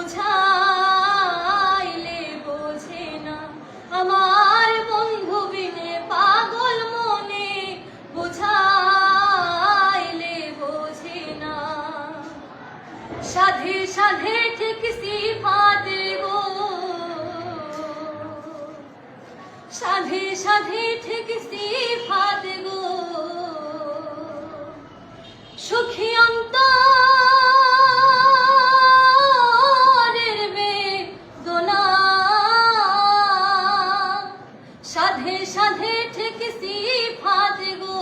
বোঝাইলে বোঝে না। আমার বন্ধু বিনে পাগল মনে বোঝাইলে বোঝে না। সাধে সাধে ঠিক সিফা দেব সাধে সাধে ঠিক সিফা দেব সুখী অন্তর সাধে সাধে ঠিক সি ফাঁদে গো।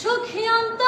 সুখী অন্ত